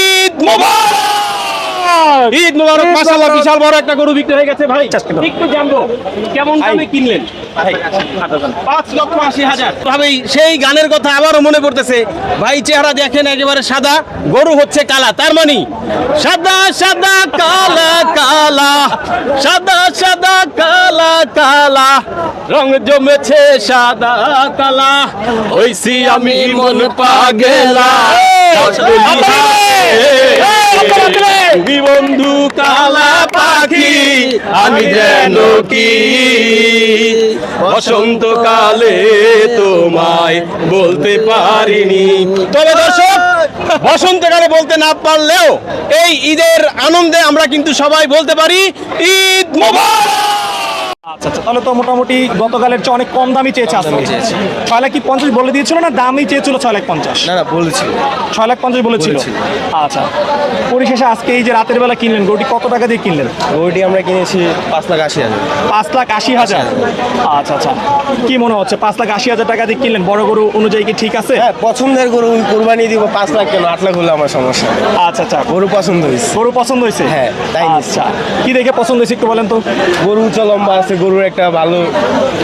ঈদ মোবারক। ঈদ মোবারক মাশাআল্লাহ বিশাল বড় একটা গরু বিক্রি হয়ে গেছে ভাই। একটু জানব কেমন দামে কিনলেন? পাঁচ লক্ষ আশি হাজার। ভাবেই সেই গানের কথা আবারও মনে পড়তেছে। ভাই চেহারা দেখেন একেবারে সাদা। গরু হচ্ছে কালা তার মানে সাদা সাদা কালা কালা। সাদা সাদা কালা কালা। রং জমেছে সাদা কালা। হইছি আমি মন পাগেলা। আমি যেন কি? বসন্তকালে তোমায় বলতে পারিনি। তবে দর্শক, বসন্তকালে বলতে না পারলেও এই ঈদের আনন্দে আমরা কিন্তু সবাই বলতে পারি, ঈদ মোবারক! আচ্ছা আচ্ছা তাহলে তো মোটামুটি গতকালের চেয়ে অনেক কম দামি চেয়েছে ছয় লাখ কি পঞ্চাশ বলে দিয়েছিল না দামই চেয়েছিল ছয় লাখ পঞ্চাশ? না না বলেছি ছয় লাখ পঞ্চাশ বলেছিল? আচ্ছা পরিশেষে আজকে এই যে রাতের বেলা কিনলেন গরুটি কত টাকা দিয়ে কিনলেন? গরুটি আমরা কিনেছি পাঁচ লাখ আশি হাজার। পাঁচ লাখ আশি হাজার? আচ্ছা আচ্ছা কি মনে হচ্ছে পাঁচ লাখ আশি হাজার টাকা দিয়ে কিনলেন? বড় গরু অনুযায়ী কি ঠিক আছে? হ্যাঁ পছন্দের গরু কোরবানি দিব পাঁচ লাখ কেন? আট লাখ হলে আমার সমস্যা। আচ্ছা আচ্ছা গরু পছন্দ হয়েছে। গরু পছন্দ হয়েছে? হ্যাঁ, তাই আচ্ছা কি দেখে পছন্দ হয়েছে একটু বলেন তো? গরু উচ্চ লম্বা আছে গরুর একটা ভালো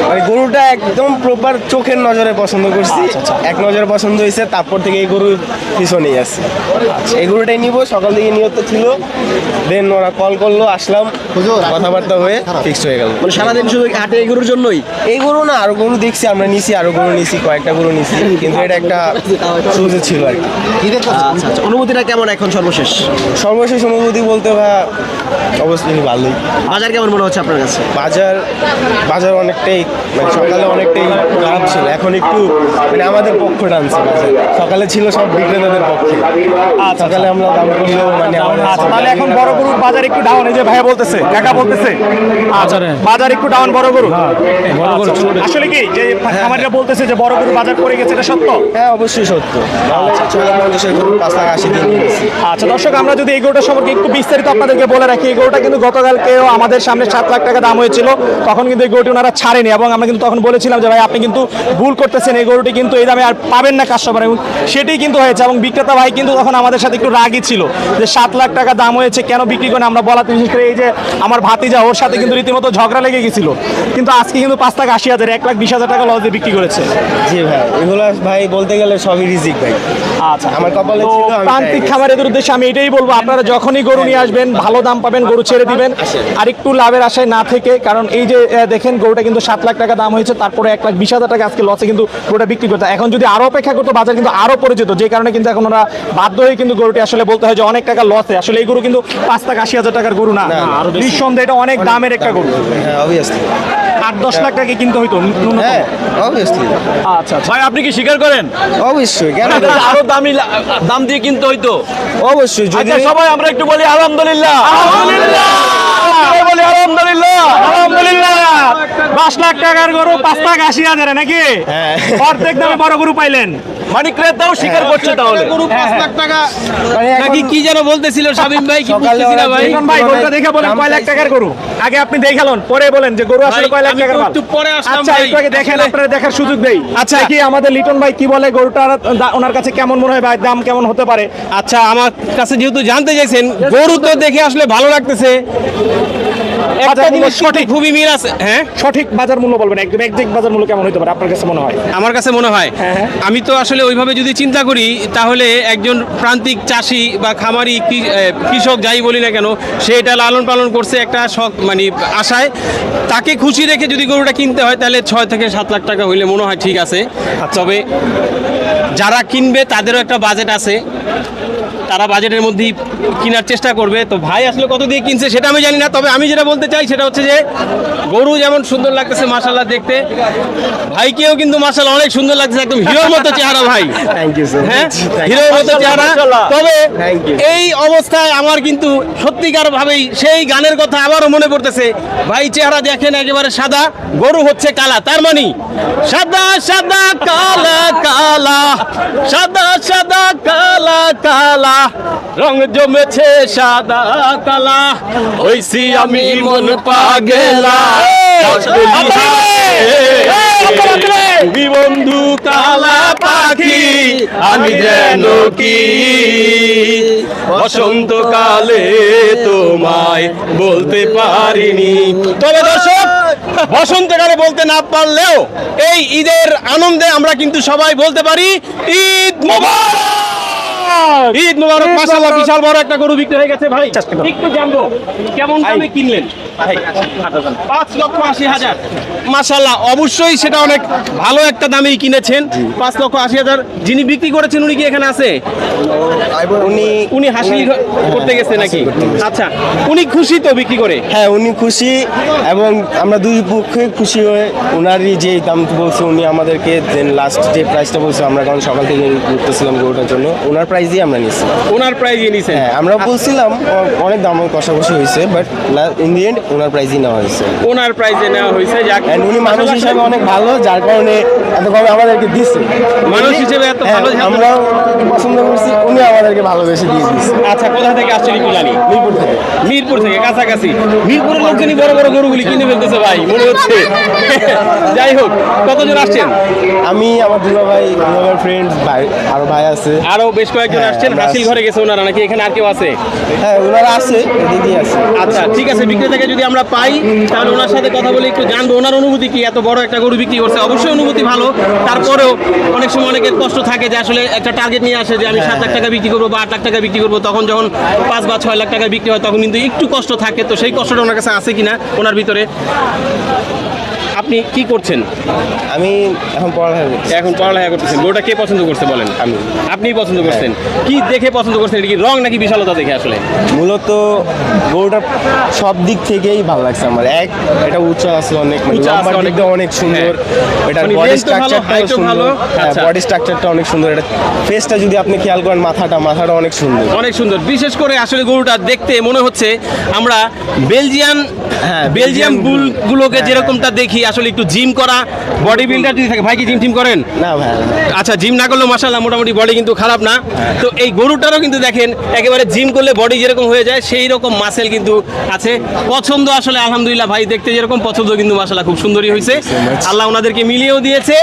মানে গরুটা একদম প্রপার চোখের নজরে পছন্দ করছি। আচ্ছা, আচ্ছা। এক নজরে পছন্দ হয়েছে তারপর থেকে এই গরুর পিছনেই আছে। এই গরুটাই নিব সকাল থেকে নিয়ত ছিল। দেন ওরা কল করল আসলাম। কথাবার্তা হয়ে ফিক্সড হয়ে গেল। মানে সারাদিন শুধু হাটে এই গরুর জন্যই? এই গরু না আরও গরু দেখছি আমরা নিছি আরও গরু নিছি কয়েকটা গরু নিছি। কিন্তু এটা একটা সুযোগ ছিল আর কি। আচ্ছা আচ্ছা। অনুভূতিটা কেমন এখন সর্বশেষ? সর্বশেষ অনুভূতি বলতে ভাই অবশ্যই ভালোই। বাজার কেমন মনে হচ্ছে আপনার কাছে? বাজার বাজার অনেকটাই মানে সকালে অনেকটাই খারাপ ছিল। এখন একটু মানে আমাদের পক্ষ টানছে বাজার। সকালে ছিল সব বিক্রেতাদের পক্ষে। আচ্ছা সকালে আমরা দাম করলেও মানে আচ্ছা তাহলে এখন বড় গরুর বাজার একটু ডাউন এই যে ভাইয়া বলতেছে কাকা বলতেছে। আচ্ছা বাজার একটু ডাউন বড় গরু। আচ্ছা, আসলে কি যে খামারিরা বলতেছে যে বড় গরু বাজার পড়ে গেছে এটা সত্য? হ্যাঁ অবশ্যই সত্য। আচ্ছা। দর্শক আমরা যদি এই গরুটা সম্পর্কে একটু বিস্তারিত আপনাদেরকে বলে রাখি এই গরুটা কিন্তু গতকালকেও আমাদের সামনে সাত লাখ টাকা দাম হয়েছিল। তখন কিন্তু এই গরুটি ওনারা ছাড়েনি এবং আমরা কিন্তু তখন বলেছিলাম যে ভাই আপনি কিন্তু ভুল করতেছেন এই গরুটি কিন্তু এই দামে আর পাবেন না কাস্টমার এবং সেটাই কিন্তু হয়েছে এবং বিক্রেতা ভাই কিন্তু তখন আমাদের সাথে একটু রাগই ছিল যে সাত লাখ টাকা দাম হয়েছে কেন বিক্রি করে আমরা বলাতে বিশেষ করে এই যে আমার ভাতিজা ওর সাথে কিন্তু রীতিমতো ঝগড়া লেগে গেছিল। কিন্তু আজকে কিন্তু পাঁচ লাখ আশি হাজার এক লাখ বিশ হাজার টাকা লস দিয়ে বিক্রি করেছে। জি ভাই এগুলো ভাই বলতে গেলে সবই রিজিক ভাই। আচ্ছা। আমার কপালে ছিল, প্রান্তিক খামারের উদ্দেশ্যে আমি এটাই বলব আপনারা যখনই গরু নিয়ে আসবেন ভালো দাম পাবেন গরু ছেড়ে দিবেন। আর একটু লাভের আশায় না থেকে কারণ এই যে দেখেন গরুটা কিন্তু সাত লাখ টাকা দাম হয়েছে তারপরে এক লাখ বিশ হাজার টাকা আজকে লসে কিন্তু গরুটা বিক্রি করতে এখন যদি আরও অপেক্ষা করতো বাজার কিন্তু আরও পড়ে যেত যে কারণে কিন্তু এখন ওরা বাধ্য হয়ে কিন্তু গরুটি আসলে বলতে হয় যে অনেক টাকা লসে আসলে এই গরু কিন্তু পাঁচ লাখ আশি হাজার টাকার গরু না। নিঃসন্দেহে এটা অনেক দামের একটা গরু। হ্যাঁ আট দশ লাখ টাকা কিনতে হইতো। হ্যাঁ আচ্ছা আচ্ছা। ভাই আপনি কি স্বীকার করেন? অবশ্যই কেন আরও দামি দাম দিয়ে কিনতে হইতো? অবশ্যই যদি আচ্ছা সবাই আমরা একটু বলি আলহামদুলিল্লাহ আলহামদুলিল্লাহ দশ লাখ টাকার গরু পাঁচ লাখ আশি হাজারে নাকি? হ্যাঁ। অর্ধেক দামে বড় গরু পাইলেন। মানে ক্রেতাও স্বীকার করছে তাহলে। এখন- নাকি কি যেন বলতেছিল শামিম ভাই কি ভাই? ভাই দেখে বলেন কয় লাখ টাকার গরু? আগে আপনি দেখালেন পরে বলেন যে গরু আসলে কয় লাখ টাকার মাল? একটু পরে আসলাম আচ্ছা। একটু আগে দেখেন আপনারা দেখার সুযোগ নেই আচ্ছা কি আমাদের লিটন ভাই কি বলে গরুটার ওনার কাছে কেমন মনে হয় ভাই দাম কেমন হতে পারে আচ্ছা আমার কাছে যেহেতু জানতে চাইছেন গরু তো দেখে আসলে ভালো লাগতেছে সঠিক খুবই মিল আছে হ্যাঁ সঠিক বাজার মূল্য বলবেন একদম একজ্যাক্ট বাজার মূল্য কেমন হতে পারে আপনার কাছে মনে হয় আমার কাছে মনে হয় হ্যাঁ, হ্যাঁ। আমি তো আসলে ওইভাবে যদি চিন্তা করি তাহলে একজন প্রান্তিক চাষি বা খামারি কৃষক যাই বলি না কেন সে এটা লালন পালন করছে একটা শখ মানে আশায়। তাকে খুশি রেখে যদি গরুটা কিনতে হয় তাহলে ছয় থেকে সাত লাখ টাকা হইলে মনে হয় ঠিক আছে। তবে যারা কিনবে তাদেরও একটা বাজেট আছে। তারা বাজেটের মধ্যেই কেনার চেষ্টা করবে। তো ভাই আসলে কত দিয়ে কিনছে সেটা আমি জানি না তবে আমি যেটা বলতে চাই সেটা হচ্ছে যে গরু যেমন সুন্দর লাগতেছে মাসাল্লাহ দেখতে ভাইকেও কিন্তু মাসাল্লাহ অনেক সুন্দর লাগতেছে একদম হিরোর মতো চেহারা ভাই। হ্যাঁ? হিরোর মতো চেহারা। তবে এই অবস্থায় আমার কিন্তু সত্যিকার ভাবেই সেই গানের কথা আবারও মনে পড়তেছে। ভাই চেহারা দেখেন একেবারে সাদা গরু হচ্ছে কালা তার মানে সাদা সাদা কালা কালা সাদা সাদা কালা কালা। রং জমেছে সাদা কালা হইছি আমি মন পাগেলা। তুমি বন্ধু কালা পাখি আমি যেন কি? বসন্তকালে তোমায় বলতে পারিনি। তবে দর্শক বসন্তকালে বলতে না পারলেও এই ঈদের আনন্দে আমরা কিন্তু সবাই বলতে পারি ঈদ মোবারক! ঈদ মোবারক মাশাআল্লাহ বিশাল বড় একটা গরু বিক্রি হয়ে গেছে ভাই। একটু জানব কেমন দামে কিনলেন? পাঁচ লক্ষ আশি হাজার। মাশাল্লাহ অবশ্যই সেটা অনেক ভালো একটা দামেই কিনেছেন। পাঁচ লক্ষ আশি হাজার। যিনি বিক্রি করেছেন উনি কি এখানে আছে? উনি উনি হাসি করতে গেছে নাকি? আচ্ছা উনি খুশি তো বিক্রি করে? হ্যাঁ উনি খুশি এবং আমরা দুই পক্ষে খুশি হয়ে ওনারই যে দাম বলছে উনি আমাদেরকে দেন লাস্ট যে প্রাইসটা বলছে আমরা কারণ সকাল থেকে ঘুরতেছিলাম গরুটার জন্য ওনার প্রাইস দিয়ে আমরা নিচ্ছি ওনার প্রাইজ নিছেন হ্যাঁ আমরা বলছিলাম অনেক দাম কষাকষি হয়েছে but in the end owner প্রাইসই নেওয়া হয়েছে। ওনার প্রাইজে নেওয়া হয়েছে অ্যান্ড উনি মানুষ হিসাবে অনেক ভালো যার কারণে এত কমে আমাদেরকে দিচ্ছে মানুষ হিসেবে এত হ্যাঁ, ভালো আমরাও পছন্দ করছি উনি আমাদেরকে ভালোবেসে দিয়ে দিচ্ছে আচ্ছা কোথা থেকে আসছেন একটু জানি মিরপুর থেকে। মিরপুর থেকে কাছাকাছি। মিরপুরের লোকজনই বড় বড় গরুগুলি কিনে ফেলতেছে ভাই মনে হচ্ছে। যাই হোক কতজন আসছেন? আমি আমার দুলা ভাই দুলা ফ্রেন্ড ভাই আরও ভাই আছে। আরও বেশ কয়েকজন হ্যাঁ, আসছেন হাসিল ঘরে গেছে ওনারা নাকি এখানে আর কেউ আছে? হ্যাঁ ওনারা আছে দিদি আছে। আচ্ছা ঠিক আছে বিক্রেতাকে যদি আমরা পাই তাহলে ওনার সাথে কথা বলে একটু জানব। ওনার অনুভূতি কি? এত বড় একটা গরু বিক্রি করছে অবশ্যই অনুভূতি ভালো। তারপরেও অনেক সময় অনেকের কষ্ট থাকে যে আসলে একটা টার্গেট নিয়ে আসে যে আমি সাত লাখ টাকা বিক্রি করব বা আট লাখ টাকা বিক্রি করব তখন যখন পাঁচ বা ছয় লাখ টাকা বিক্রি হয় তখন কিন্তু একটু কষ্ট থাকে। তো সেই কষ্টটা ওনার কাছে আছে কিনা ওনার ভিতরে? আপনি কি করছেন? আমি এখন পড়ালেখা করছি এখন পড়ালেখা করতেছেন। গরুটা কে পছন্দ করছে বলেন? আমি। আপনি পছন্দ করছেন। কি দেখে পছন্দ করছেন? এটা কি রং নাকি বিশালতা দেখে আসলে? মূলত গরুটা সব দিক থেকেই ভালো লাগছে আমার। এক এটা উঁচু আছে অনেক মানে আছে অনেক। অনেক সুন্দর। এটা এটার মানে বডি length ও ভালো, স্ট্রাকচারটাও height ও ভালো। সুন্দর হ্যাঁ আচ্ছা। বডি স্ট্রাকচারটা অনেক সুন্দর। এটা ফেসটা যদি আপনি খেয়াল করেন মাথাটা মাথাটা অনেক সুন্দর। অনেক সুন্দর। বিশেষ করে আসলে গরুটা দেখতে মনে হচ্ছে আমরা বেলজিয়ান হ্যাঁ, বেলজিয়াম বেলজিয়ান বুল গুলোকে হ্যাঁ, যেরকমটা দেখি আসলে একটু জিম করা বডি বিল্ডার যদি থাকে ভাই কি জিম টিম করেন? না ভাই। আচ্ছা জিম না করলেও মাসাল্লাহ মোটামুটি বডি কিন্তু খারাপ না। তো এই গরুটারও কিন্তু দেখেন একেবারে জিম করলে বডি যেরকম হয়ে যায় সেই রকম মাসেল কিন্তু আছে। পছন্দ আসলে আলহামদুলিল্লাহ ভাই দেখতে যেরকম পছন্দ কিন্তু মাসাল্লাহ খুব সুন্দরই হয়েছে। আল্লাহ ওনাদেরকে মিলিয়েও দিয়েছে।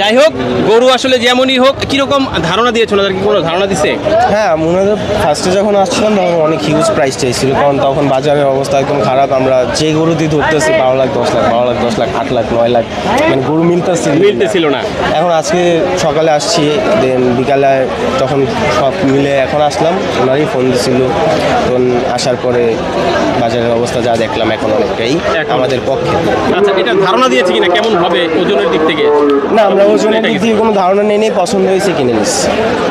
যাই হোক গরু আসলে যেমনই হোক কীরকম ধারণা দিয়েছে ওনাদেরকে? কোনো ধারণা দিছে? হ্যাঁ হয় ফার্স্টে যখন আসছিলাম তখন অনেক হিউজ প্রাইস চাইছিল কারণ তখন বাজারের অবস্থা একদম খারাপ। আমরা যে গরু দিয়ে ধরতেছি বারো লাখ দশ লাখ বারো লাখ দশ লাখ আট লাখ নয় লাখ মানে গরু মিলতেছিল মিলতেছিল না। এখন আজকে সকালে আসছি দেন বিকালে তখন সব মিলে এখন আসলাম ওনারই ফোন দিছিল তখন আসার পরে বাজারের অবস্থা যা দেখলাম এখন অনেকটাই আমাদের পক্ষে। আচ্ছা এটা ধারণা দিয়েছে কিনা? কেমন হবে ওজনের দিক থেকে? না আমরা ওজনের দিক থেকে কোনো ধারণা নেই নেই পছন্দ হয়েছে কিনে নিচ্ছি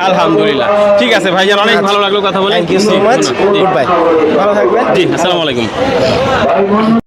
আলহামদুলিল্লাহ। ঠিক আছে ভাইজান অনেক ভালো লাগল কথা বলে। Thank you so much good bye ভালো থাকবেন। জি আসসালামু আলাইকুম।